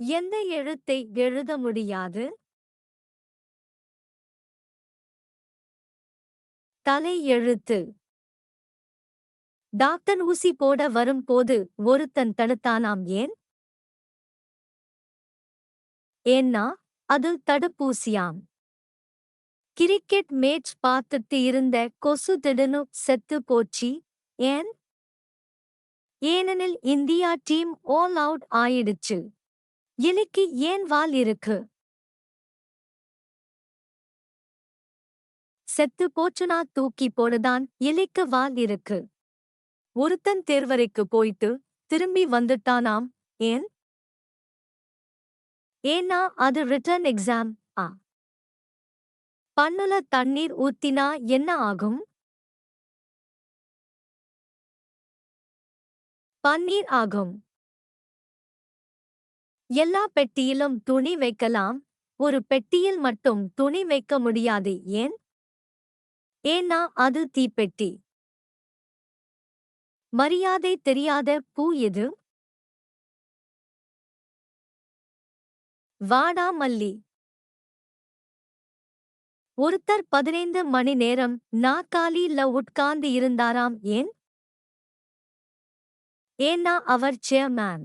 எந்த எழுத்தை எழுத முடியாது? தலை எழுத்து. டாக்டர் ஊசி போட வரும்போது ஒருத்தன் தடுத்தானாம் ஏன்? ஏன்னா அது தடுப்பூசியாம். கிரிக்கெட் மேட்ச் பார்த்துட்டு இருந்த கொசு திடனு செத்து போச்சு ஏன்? ஏனெனில் இந்தியா டீம் ஆல் அவுட் ஆயிடுச்சு. எலிக்கு ஏன் வால் இருக்கு? செத்து போச்சுனா தூக்கி போடுதான் எலிக்கு வால் இருக்கு. ஒருத்தன் தேர்வறைக்கு போயிட்டு திரும்பி வந்துட்டானாம் ஏன்? ஏன்னா அது ரிட்டர்ன் எக்ஸாம் ஆ. பண்ணுல தண்ணீர் ஊத்தினா என்ன ஆகும்? பன்னீர் ஆகும். எல்லா பெட்டியிலும் துணி வைக்கலாம். ஒரு பெட்டியில் மட்டும் துணி வைக்க முடியாது ஏன்? ஏன்னா அது தீப்பெட்டி. மரியாதை தெரியாத பூ எது? வாடாமல்லி ஒருத்தர் பதினைந்து மணி நேரம் நாக்காலில உட்கார்ந்து இருந்தாராம் ஏன்? ஏன்னா அவர் சேர்மேன்